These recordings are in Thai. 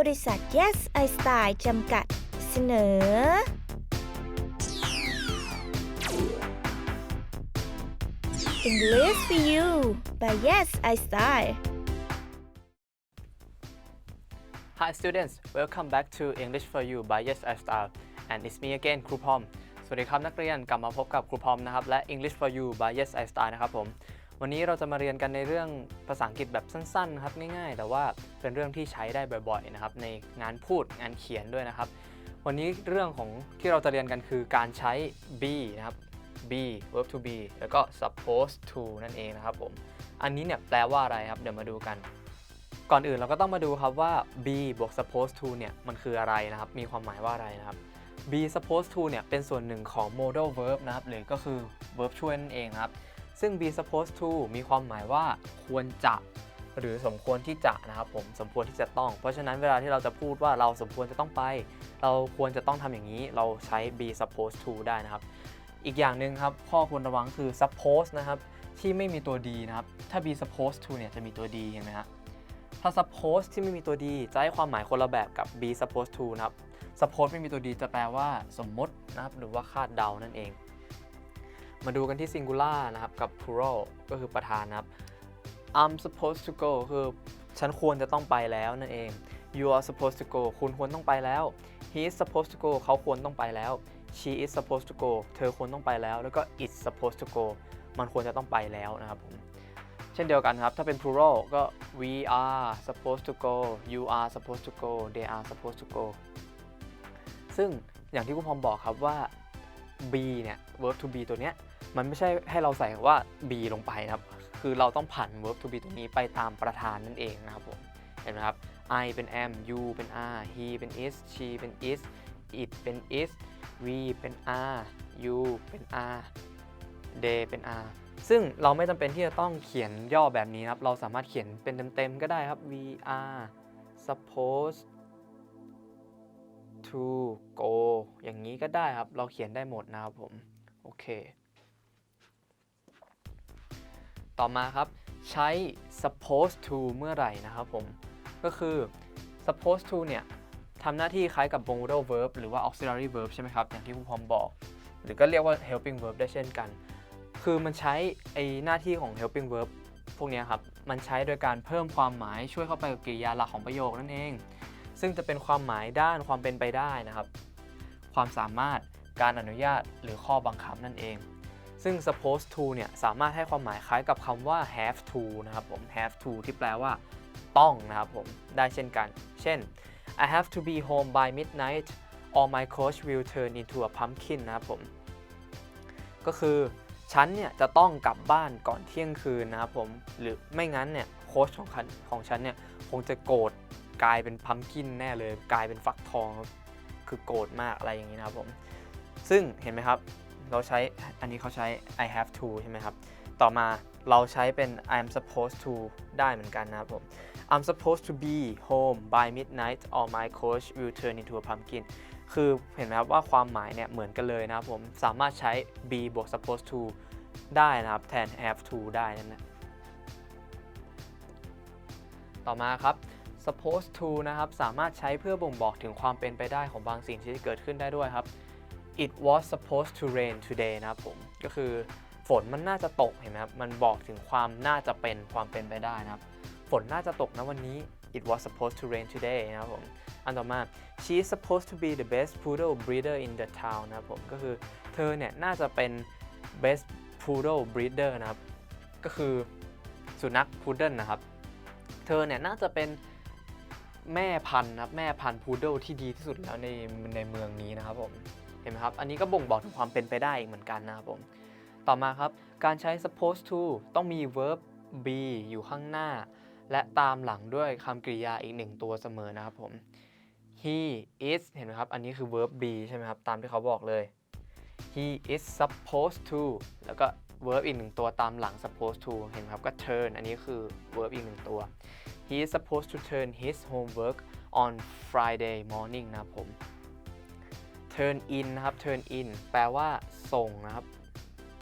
บริษัท Yes I Style จำกัด เสนอ English for You by Yes I Style Hi students, welcome back to English for You by Yes I Style and it's me again ครูพอม สวัสดีครับนักเรียนกลับมาพบกับครูพอมนะครับ และ English for You by Yes I Style นะครับผม วันนี้เราจะมาเรียนกันในเรื่องภาษาอังกฤษแบบสั้นๆครับง่ายๆ แต่ว่าเป็นเรื่องที่ใช้ได้บ่อยๆนะครับในงานพูดงานเขียนด้วยนะครับ วันนี้เรื่องของที่เราจะเรียนกันคือการใช้ be นะครับ be verb to be แล้วก็ supposed to นั่นเองนะครับผมอันนี้เนี่ยแปลว่าอะไรครับเดี๋ยวมาดูกันก่อนอื่นเราก็ต้องมาดูครับว่า be บวก supposed to เนี่ยมันคืออะไรนะครับ มีความหมายว่าอะไรนะครับ be supposed to เนี่ยเป็นส่วนหนึ่งของ modal verb นะครับ หรือก็คือ verb ช่วยนั่นเองนะครับ ซึ่ง be supposed to มีความหมายว่าควรจะ หรือสมควรที่จะนะครับผมสมควรที่จะต้อง เพราะฉะนั้นเวลาที่เราจะพูดว่าเราสมควรจะต้องไป เราควรจะต้องทำอย่างนี้ เราใช้ be supposed to ได้นะครับ อีกอย่างหนึ่งครับข้อควรระวังคือ suppose นะครับที่ไม่มีตัว d นะครับ ถ้า be supposed to เนี่ยจะมีตัว d เห็นไหมฮะถ้า suppose ที่ไม่มีตัว d จะให้ความหมายคนละแบบกับ be supposed to นะครับ suppose ไม่มีตัว d จะแปลว่าสมมตินะครับหรือว่าคาดเดานั่นเอง มาดูกันที่ singular นะครับ กับ plural ก็คือประธานนะครับ I'm supposed to go คือฉันควรจะต้องไปแล้วนั่นเอง you are supposed to go คุณควรต้องไปแล้ว he is supposed to go เขาควรต้องไปแล้ว she is supposed to go เธอควรต้องไปแล้ว แล้วก็ it's supposed to go มันควรจะต้องไปแล้วนะครับผม เช่นเดียวกันครับ ถ้าเป็น plural ก็ we are supposed to go you are supposed to go they are supposed to go ซึ่งอย่างที่คุณพอมบอกครับว่า be เนี่ย verb to be ตัวเนี้ย มันไม่ใช่ให้เราใส่ว่า be ลงไปนะครับ คือเราต้องผัน verb to be ตัวนี้ไปตามประธานนั่นเองนะครับผม เห็นไหมครับ I เป็น am you เป็น are he เป็น is she เป็น is it เป็น is we เป็น are you เป็น are they เป็น are ซึ่งเราไม่จำเป็นที่จะต้องเขียนย่อแบบนี้นะครับ เราสามารถเขียนเป็นเต็มๆก็ได้ครับ we are supposed to go อย่างนี้ก็ได้ครับ เราเขียนได้หมดนะครับผม โอเค ต่อมาครับ ใช้ supposed to เมื่อไหร่นะครับผม ก็คือ supposed to เนี่ยทำหน้าที่คล้ายกับ modal verb หรือว่า auxiliary verb ใช่ไหมครับ อย่างที่คุณพร้อมบอก หรือก็เรียกว่า helping verb ได้เช่นกัน คือมันใช้ไอหน้าที่ของ helping verb พวกนี้ครับ มันใช้โดยการเพิ่มความหมายช่วยเข้าไปกับกริยาหลักของประโยคนั่นเอง ซึ่งจะเป็นความหมายด้านความเป็นไปได้นะครับ ความสามารถ การอนุญาต หรือข้อบังคับนั่นเอง ซึ่ง supposed to เนี่ยสามารถให้ความหมายคล้ายกับคำว่า have to นะครับผม have to ที่แปลว่า ต้องนะครับผม ได้เช่นกัน เช่น I have to be home by midnight or my coach will turn into a pumpkin นะครับผม ก็คือฉันเนี่ยจะต้องกลับบ้านก่อนเที่ยงคืนนะครับผม หรือไม่งั้นเนี่ยโค้ชของฉันของฉันเนี่ยคงจะโกรธกลายเป็นพัมกินแน่เลย กลายเป็นฟักทอง คือโกรธมากอะไรอย่างนี้นะครับผม ซึ่งเห็นไหมครับ เราใช้อันนี้เขาใช้ I have to ใช่ไหมครับ ต่อมาเราใช้เป็น I'm supposed to ได้เหมือนกันนะครับผม I'm supposed to be home by midnight or my coach will turn into a pumpkin คือเห็นไหมครับว่าความหมายเนี่ยเหมือนกันเลยนะครับผม สามารถใช้ be บวก supposed to ได้นะครับ แทน have to ได้นั่นนะต่อมาครับ supposed to นะครับ สามารถใช้เพื่อบ่งบอกถึงความเป็นไปได้ของบางสิ่งที่จะเกิดขึ้นได้ด้วยครับ it was supposed to rain today นะครับผม ก็คือฝนมันน่าจะตกเห็นไหมครับ มันบอกถึงความน่าจะเป็นความเป็นไปได้นะครับ ฝนน่าจะตกนะวันนี้ it was supposed to rain today นะครับผม อันต่อมา she is supposed to be the best poodle breeder in the town นะครับผม ก็คือเธอเนี่ยน่าจะเป็น best poodle breeder นะครับ ก็คือสุนัขพุดเดิลนะครับ เธอเนี่ยน่าจะเป็นแม่พันธุ์นะครับ แม่พันธุ์พุดเดิลที่ดีที่สุดแล้วในในเมืองนี้นะครับผม เห็นไหมครับ อันนี้ก็บ่งบอกถึงความเป็นไปได้อีกเหมือนกันนะครับผม ต่อมาครับ การใช้ supposed to ต้องมี verb be อยู่ข้างหน้า และตามหลังด้วยคำกริยาอีกหนึ่งตัวเสมอนะครับผม he is เห็นไหมครับ อันนี้คือ verb be ใช่ไหมครับ ตามที่เขาบอกเลย he is supposed to แล้วก็ verb อีกหนึ่งตัวตามหลัง supposed to เห็นไหมครับ ก็ turn อันนี้คือ verb อีกหนึ่งตัว he is supposed to turn his homework on Friday morning นะครับผม turn in นะครับ turn in แปลว่าส่งนะครับ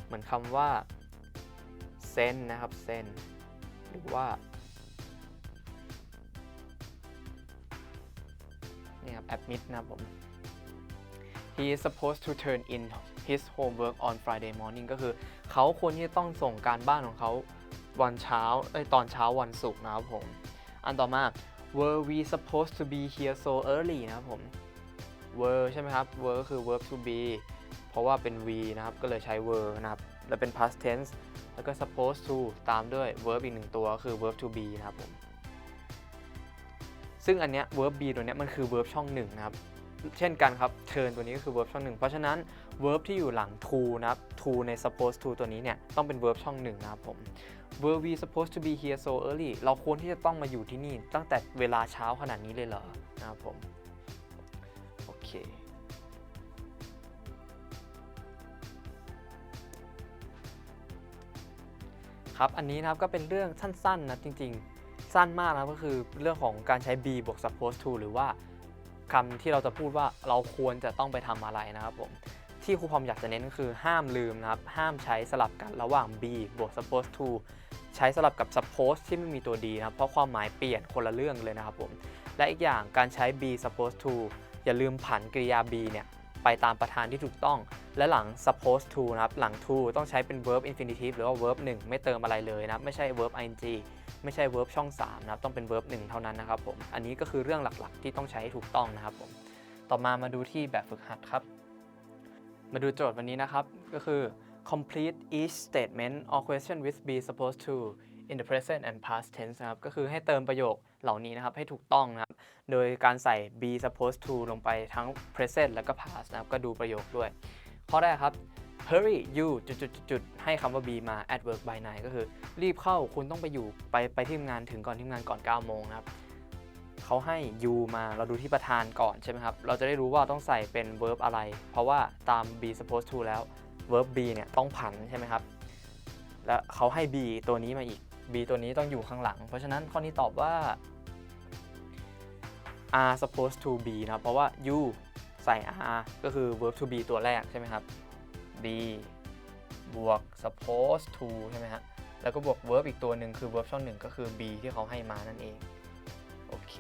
เหมือนคำว่า send นะครับ send หรือว่านี่ครับ admit นะครับผม he is supposed to turn in his homework on Friday morning ก็คือเขาควรที่จะต้องส่งการบ้านของเขาวันเช้าเอ้ยตอนเช้าวันศุกร์นะครับผม อันต่อมา were we supposed to be here so early นะครับผม were ใช่ไหมครับ were ก็คือ verb to be เพราะว่าเป็น we นะครับ ก็เลยใช้ were นะครับ แล้วเป็น past tense แล้วก็ supposed to ตามด้วย verb อีกหนึ่งตัวก็คือ verb to be นะครับผม ซึ่งอันเนี้ย verb be ตัวเนี้ยมันคือ verb ช่องหนึ่งนะครับ เช่นกันครับ turn ตัวนี้ก็คือ verb ช่องหนึ่งเพราะฉะนั้น verb ที่อยู่หลัง to นะครับ to ใน supposed to ตัวนี้เนี่ยต้องเป็น verb ช่องหนึ่งนะครับผม were we supposed to be here so early เราควรที่จะต้องมาอยู่ที่นี่ตั้งแต่เวลาเช้าขนาดนี้เลยเหรอนะครับผม เคครับอันนี้นะครับก็เป็นเรื่องสั้นๆนะจริงๆ สั้นมากนะก็คือเรื่องของการใช้ be บวก suppose to หรือว่าคำที่เราจะพูดว่าเราควรจะต้องไปทำอะไรนะครับผมที่ครูพอมอยากจะเน้นก็คือห้ามลืมนะครับ ห้ามใช้สลับกันระหว่าง be บวก suppose to ใช้สลับกับ suppose ที่ไม่มีตัวดีนะครับ เพราะความหมายเปลี่ยนคนละเรื่องเลยนะครับผม และอีกอย่างการใช้ be suppose to อย่าลืมผันกริยา be เนี่ยไปตามประธานที่ถูกต้อง และหลัง supposed to นะครับหลัง to ต้องใช้เป็น verb infinitive หรือว่า verb 1 ไม่เติมอะไรเลยนะไม่ใช่ verb ing ไม่ใช่ verb ช่อง3นะครับต้องเป็น verb 1 เท่านั้นนะครับผมอันนี้ก็คือเรื่องหลักๆ ที่ต้องใช้ให้ถูกต้องนะครับผมต่อมามาดูที่แบบฝึกหัดครับ มาดูโจทย์วันนี้นะครับก็คือ complete each statement or question with be supposed to in the present and past tense นะครับก็คือให้เติมประโยคเหล่านี้นะครับให้ถูกต้องนะ โดยการใส่ be supposed to ลงไปทั้ง present แล้วก็ past นะครับ ก็ดูประโยคด้วย ข้อแรกครับ hurry you จุดๆๆให้คำว่า be มา at work by 9ก็คือ รีบเข้าคุณต้องไปอยู่ไปไปที่ทำงานถึงก่อนที่งานก่อน 9 โมงนะครับเขาให้ you มาเราดูที่ประธานก่อนใช่ไหมครับ เราจะได้รู้ว่าต้องใส่เป็น verb อะไร เพราะว่าตาม be supposed to แล้ว verb be เนี่ยต้องผันใช่ไหมครับ และเขาให้ be ตัวนี้มาอีก be ตัวนี้ต้องอยู่ข้างหลัง เพราะฉะนั้นข้อนี้ตอบว่า are supposed to be นะครับเพราะว่า you ใส่ are ก็คือ verb to be ตัวแรกใช่ไหมครับ be บวก supposed to ใช่ไหมฮะแล้วก็บวก verb อีกตัวหนึ่งคือ verb ช่องหนึ่งก็คือ be ที่เขาให้มานั่นเอง โอเค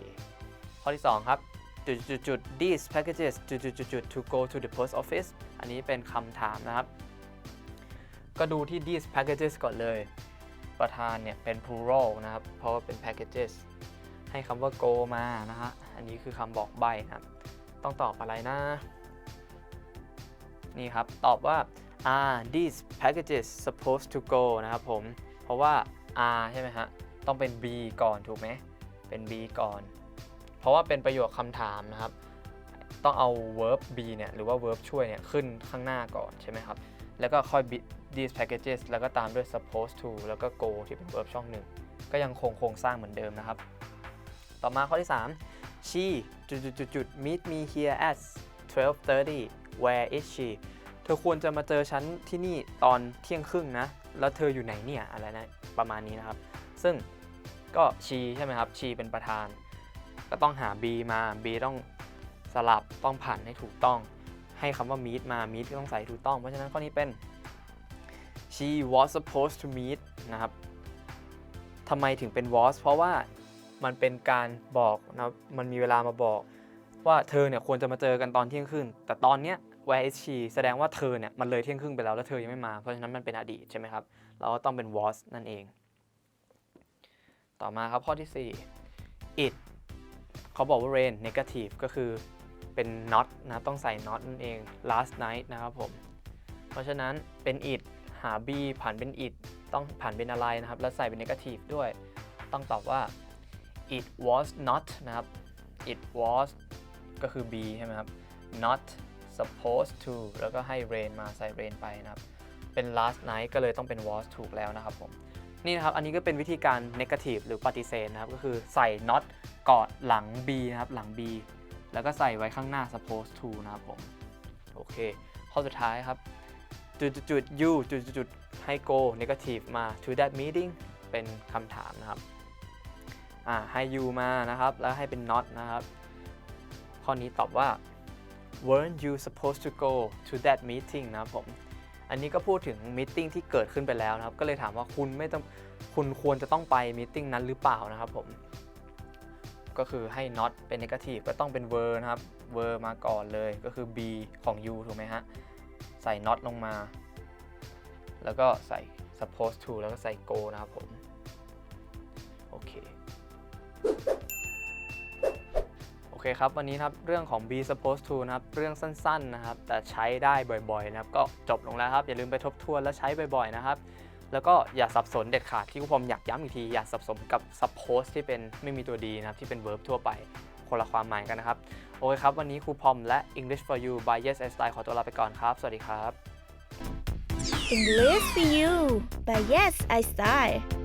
ข้อที่ 2 ครับจุดจุดจุด these packages จุดจุดจุดจุด to go to the post office อันนี้เป็นคำถามนะครับ ก็ดูที่ these packages ก่อนเลย ประธานเนี่ยเป็น plural นะครับ เพราะว่าเป็น packages ให้คำว่า go มานะฮะ อันนี้คือคำบอกใบนะครับต้องตอบอะไรนะ นี่ครับ ตอบว่า are these packages supposed to go นะครับผม เพราะว่า are ใช่ไหมฮะ ต้องเป็น be ก่อนถูกไหม เป็น be ก่อน เพราะว่าเป็นประโยคคำถามนะครับ ต้องเอา verb be เนี่ย หรือว่า verb ช่วยเนี่ย ขึ้นข้างหน้าก่อนใช่ไหมครับ แล้วก็ค่อย be these packages แล้วก็ตามด้วย supposed to แล้วก็ go ที่เป็น verb ช่องหนึ่ง ก็ยังคงโครงสร้างเหมือนเดิมนะครับ ต่อมาข้อที่ 3 she จุดจุดจุดจุด meet me here at 12:30 where is she เธอควรจะมาเจอฉันที่นี่ตอนเที่ยงครึ่งนะ แล้วเธออยู่ไหนเนี่ยอะไรนะ ประมาณนี้นะครับ ซึ่งก็ she ใช่ไหมครับ she เป็นประธาน ก็ต้องหา b มา b ต้องสลับต้องผันให้ถูกต้อง ให้คำว่า meet มา meet ก็ต้องใส่ถูกต้อง เพราะฉะนั้นข้อนี้เป็น she was supposed to meet นะครับทำไมถึงเป็น was เพราะว่า มันเป็นการบอกนะมันมีเวลามาบอก ว่าเธอเนี่ยควรจะมาเจอกันตอนเที่ยงครึ่งแต่ตอนเนี้ย where is she แสดงว่าเธอเนี่ยมันเลยเที่ยงครึ่งไปแล้วแล้วเธอยังไม่มาเพราะฉะนั้นมันเป็นอดีตใช่ไหมครับ เราก็ต้องเป็น was นั่นเอง ต่อมาครับข้อที่ 4 it เขาบอกว่า rain negative ก็คือเป็น not นะต้องใส่ not นั่นเอง last night นะครับผม เพราะฉะนั้นเป็น it หา be ผ่านเป็น it ต้องผ่านเป็นอะไรนะครับ แล้วใส่เป็น negative ด้วย ต้องตอบว่า it was not นะครับ it was ก็คือ be ใช่ไหมครับ not supposed to แล้วก็ให้ rain มาใส่ rain ไปนะครับ เป็น last night ก็เลยต้องเป็น was ถูกแล้วนะครับผม นี่นะครับ อันนี้ก็เป็นวิธีการ negative หรือปฏิเสธนะครับ ก็คือใส่ not ก่อนหลัง be นะครับ หลัง be แล้วก็ใส่ไว้ข้างหน้า supposed to นะครับผม โอเค ข้อสุดท้ายครับ จุดจุดจุด you จุดจุดจุดให้ go negative มา to that meeting เป็นคำถามนะครับ อ่าให้ U มานะครับ แล้วให้เป็น not นะครับ ข้อนี้ตอบว่า weren't you supposed to go to that meeting นะครับผม อันนี้ก็พูดถึงมีติ้งที่เกิดขึ้นไปแล้วนะครับ ก็เลยถามว่าคุณไม่ต้องคุณควรจะต้องไปมีติ้งนั้นหรือเปล่านะครับผม ก็คือให้ not เป็น negative ก็ต้องเป็น were นะครับ were มาก่อนเลยก็คือ be ของ you ถูกไหมฮะ ใส่ not ลงมา แล้วก็ใส่ supposed to แล้วก็ใส่ go นะครับผม เคครับ วันนี้นะครับ เรื่องของ be supposed to นะครับ เรื่องสั้นๆนะครับ แต่ใช้ได้บ่อยๆนะครับ ก็จบลงแล้วครับ อย่าลืมไปทบทวนและใช้บ่อยๆนะครับ แล้วก็อย่าสับสนเด็ดขาดที่ครูพรมอยากย้ำอีกที อย่าสับสนกับ suppose ที่เป็นไม่มีตัวดีนะครับ ที่เป็น verb ทั่วไป คนละความหมายกันนะครับ โอเคครับ วันนี้ครูพรมและ English for you by Yes I Style ขอตัวลาไปก่อนครับ สวัสดีครับ English for you by Yes I Style